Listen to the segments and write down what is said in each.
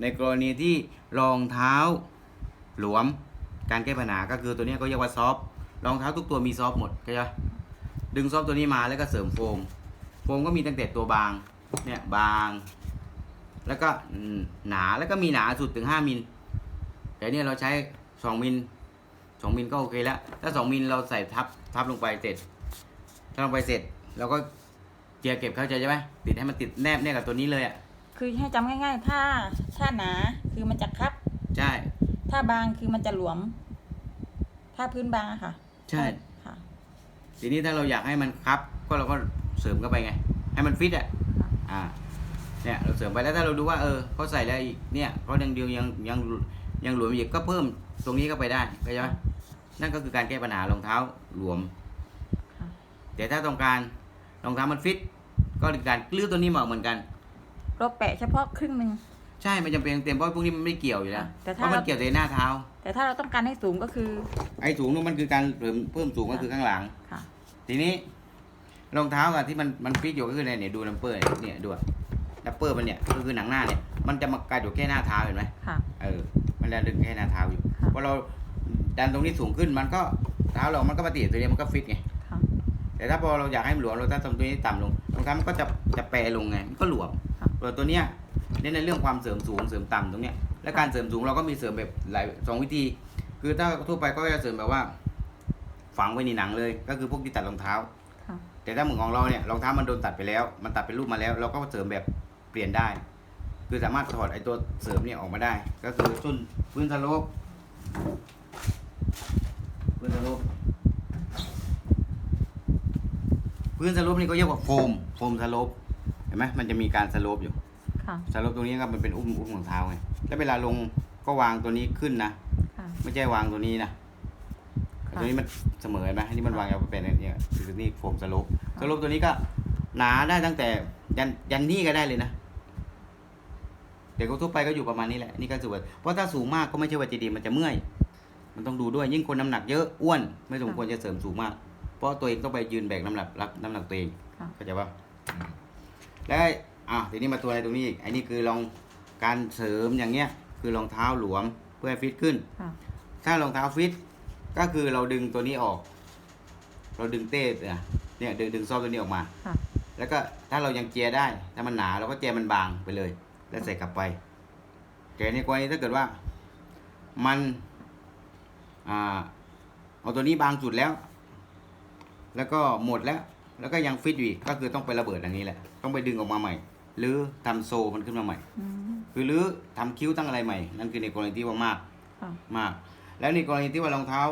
ในกรณีที่รองเท้าหลวม การแก้ปัญหาก็คือตัวนี้ก็เรียกว่าซอฟต์รองเท้าทุกตัวมีซอฟต์หมดเข้าใจะดึงซอฟต์ตัวนี้มาแล้วก็เสริมโฟม โฟมก็มีตั้งแต่ตัวบางเนี่ยบาง แล้วก็หนาแล้วก็มีหนาสุดถึง 5มิลแต่เนี่ยเราใช้ 2มิล2มิลก็โอเคแล้วถ้า 2มิลเราใส่ทับทับลงไปเสร็จทับลงไปเสร็จเราก็เจียเก็บเข้าใจใช่ไหมติดให้มันติดแนบเนี่ยกับตัวนี้เลยอะ คือให้จำง่ายๆ ถ้าถ้าหนาคือมันจะคับ ใช่ ถ้าบางคือมันจะหลวม ถ้าพื้นบางอะค่ะใช่ ค่ะ ทีนี้ถ้าเราอยากให้มันครับ ก็เราก็เสริมเข้าไปไง ให้มันฟิตอะค่ะ อ่าเนี่ยเราเสริมไปแล้วถ้าเราดูว่าเออเขาใส่แล้วอีกเนี่ยเขายังเดียวยังยังยังหลวมอีกก็เพิ่มตรงนี้เข้าไปได้เข้าใจไหมนั่นก็คือการแก้ปัญหารองเท้าหลวม ค่ะ แต่ถ้าต้องการรองเท้ามันฟิต ก็คือการลื้อตัวนี้มาเหมือนกัน เราแปะเฉพาะครึ่งหนึ่ง ใช่มันจำเป็นเต็มเพราะพวกนี้มันไม่เกี่ยวอยู่แล้วแต่เพถ้า ราะมันเราเกี่ยวแต่หน้าเท้า แต่ถ้าเราต้องการให้สูงก็คือไอ้สูงนู้นมันคือการเพิ่มเพิ่มสูงก็คือข้างหลัง ค่ะ ทีนี้รองเท้าอะที่มันมันฟิตอยู่ก็คืออะไรเนี่ยดูนัมเปอร์เนี่ยดูนัมเปอร์มันเนี่ยก็คือหนังหน้าเนี่ยมันจะมากัดอยู่แค่หน้าเท้าเห็นไหมค่ะ เออมันจะดึงแค่หน้าเท้าอยู่ค่ะ พอเราดันตรงนี้สูงขึ้นมันก็เท้าเรามันก็มาติดตัวนี้มันก็ฟิตไงค่ะ แต่ถ้าพอเราอยากให้มันหลวมเราถ้าทำตัวนี้ต่ำลงรองเท้ามันก็จะจะแปรลงไงมันก็หลวมค่ะ ตัวตัวเนี้ยเน้นในเรื่องความเสริมสูงเสริมต่ำตรงเนี้ยและการเสริมสูงเราก็มีเสริมแบบหลายสองวิธี คือถ้าทั่วไปก็จะเสริมแบบว่า ฝังไว้ในหนังเลย ก็คือพวกที่ตัดรองเท้าค่ะแต่ถ้าเหมือนของเราเนี่ยรองเท้ามันโดนตัดไปแล้ว มันตัดเป็นรูปมาแล้ว เราก็เสริมแบบเปลี่ยนได้ คือสามารถถอดไอ้ตัวเสริมเนี่ยออกมาได้ ก็คือส้นพื้นสโลปพื้นสโลปพื้นสโลปนี่ก็เรียกว่าโฟมโฟมสโลป เห็นไหมมันจะมีการสโลปอยู่ค่ะ สโลปตรงนี้ครับมันเป็นอุ้มอุ้มของเท้าไงแล้วเวลาลงก็วางตัวนี้ขึ้นนะค่ะ ไม่ใช่วางตัวนี้นะค่ะตัวนี้มันเสมอเห็นไหมอันนี้มันวางยาวเป็นอันเนี่ยคือนี่โฟมสโลปสโลปตัวนี้ก็หนาได้ตั้งแต่ยันยันนี่ก็ได้เลยนะเด็กทั่วไปก็อยู่ประมาณนี้แหละนี่ก็สูงเพราะถ้าสูงมากก็ไม่ใช่ว่าจะดีมันจะเมื่อย มันต้องดูด้วยยิ่งคนน้ำหนักเยอะอ้วนไม่สมควรจะเสริมสูงมาก เพราะตัวเองต้องไปยืนแบกน้ำหนักรับน้ำหนักตัวเองค่ะเข้าใจปะ แล้วอะทีนี้มาตัวอะไรตรงนี้อีกอันนี้คือลองการเสริมอย่างเงี้ยคือรองเท้าหลวมเพื่อให้ฟิตขึ้น ค่ะถ้ารองเท้าฟิตก็คือเราดึงตัวนี้ออก เราดึงเต้เนี่ยเนี่ยดึงดึงซอกตัวนี้ออกมา ค่ะ แล้วก็ถ้าเรายังเจียได้ ถ้ามันหนาเราก็เจียมันบางไปเลย แล้วใส่กลับไป แต่ในกรณีถ้าเกิดว่ามันอ่าเอาตัวนี้บางสุดแล้ว แล้วก็หมดแล้ว แล้วก็ยังฟิตอยู่อีกก็คือต้องไประเบิดอย่างนี้แหละ ต้องไปดึงออกมาใหม่ หรือทำโซมันขึ้นมาใหม่ อืม คือหรือทำคิ้วตั้งอะไรใหม่ นั่นคือในกรณีที่ว่ามากค่ะ มาก แล้วในกรณีที่ว่ารองเท้า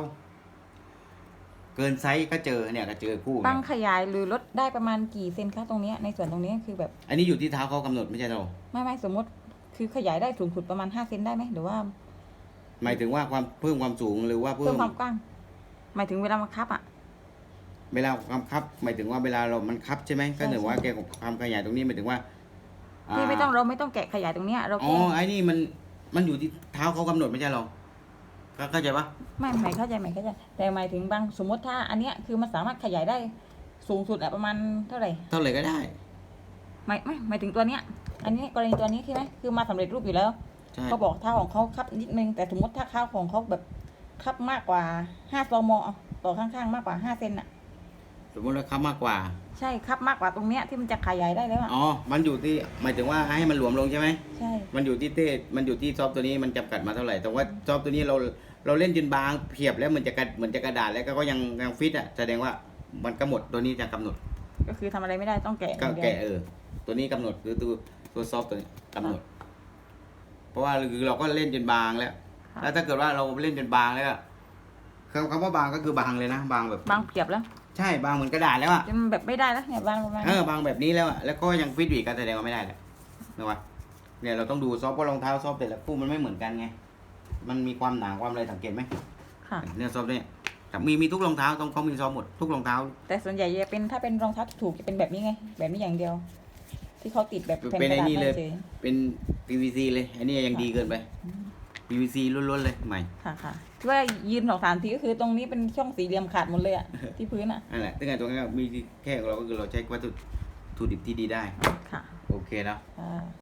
เกินไซส์ก็เจอเนี่ยก็เจอคู่ตั้งขยายหรือลดได้ประมาณกี่เซนคะตรงเนี้ยในส่วนตรงนี้คือแบบอันนี้อยู่ที่เท้าเขากำหนดไม่ใช่เราไม่ไม่สมมติคือขยายได้สูงสุดประมาณ5เซนได้ไหมหรือว่าหมายถึงว่าความเพิ่มความสูงหรือว่าเพิ่เพิ่มมความกว้าง หมายถึงเวลามาคับอะ เวลาความคับหมายถึงว่าเวลาเรามันคับใช่ไหมก็ใช่ถือว่าแกความขยายตรงนี้หมายถึงว่าที่ไม่ต้องเราไม่ต้องแกะขยายตรงเนี้ยเราอ๋อแค่ไอ้นี่มันมันอยู่ที่เท้าเขากำหนดไม่ใช่เราก็เข้าใจปะไม่หมายเข้าใจหมายเข้าใจแต่หมายถึงบางสมมติถ้า อันเนี้ยคือมันสามารถขยายได้สูงสุดอะประมาณเท่าไหร่เท่าไหร่ก็ได้หมายไม่หมายถึงตัวเนี้ย อันนี้กรณีตัวนี้ใช่ไหมคือมาสำเร็จรูปอยู่แล้วใช่เขาบอกเท้าของเขาคับนิดนึงแต่สมมติถ้าเท้าของเขาแบบคับมากกว่าห้าซมเอาต่อข้างๆ มากกว่าห้าเซนอะ สมมติว่าคับมากกว่า ใช่คับมากกว่าตรงเนี้ยที่มันจะขยายได้แล้วอะอ๋อ มันอยู่ที่หมายถึงว่าให้มันหลวมลงใช่ไหม ใช่ มันอยู่ที่เต้มันอยู่ที่ซอฟต์ตัวนี้มันจำกัดมาเท่าไหร่ แต่ว่าซอฟต์ตัวนี้เราเราเล่นจนบางเพียบแล้วมันจะกระเหมือนจะกระดาษแล้วก็ยังยังฟิตอะแสดงว่ามันก็หมดตัวนี้จะกำหนดก็คือทำอะไรไม่ได้ต้องแกะอก็ย่างเดียวแกะเออ ตัวนี้กำหนดคือตัวตัวซอฟต์ตัวนี้กำหนด เพราะว่าคือเราก็เล่นจนบางแล้ว ค่ะแล้วถ้าเกิดว่าเราเล่นจนบางแล้วอะคำคำว่าบางก็คือบางเลยนะ บางแบบ บางเพียบแล้ว ใช่บางเหมือนกระดาษแล้วอะจะมันแบบไม่ได้แล้วเนี่ยบางประมาณเออบางแบบนี้แล้วอะแล้วก็ยังฟิตอยู่อีกก็แสดงว่าไม่ได้แหละนะวะเนี่ยเราต้องดูซอฟต์เพราะรองเท้าซอฟต์แต่ละคู่มันไม่เหมือนกันไงมันมีความหนาความอะไรสังเกตไหมค่ะเนี่ยซอฟต์เนี่ยแต่มีมีทุกรองเท้าต้องเขามีซอฟต์หมดทุกรองเท้า แต่ส่วนใหญ่จะเป็นถ้าเป็นรองเท้าถูกๆจะเป็นแบบนี้ไง แบบนี้อย่างเดียว ที่เขาติดแบบแผ่นเป็นกระไอ้ดาษนี่เลยให้เฉยเป็น PVC เลยอันนี้ยังดีเกินไป PVC ล้วนๆเลยใหม่ค่ะค่ะที่ว่ายืนสองสามทีก็คือตรงนี้เป็นช่องสี่เหลี่ยมขาดหมดเลยอะที่พื้นอะนั่นแหละตั้งแต่ตรงนี้นมีแค่ของเราก็คือเราใช้วัตถุถุดิบที่ดีได้ ค่ะ โอเคนะอ่า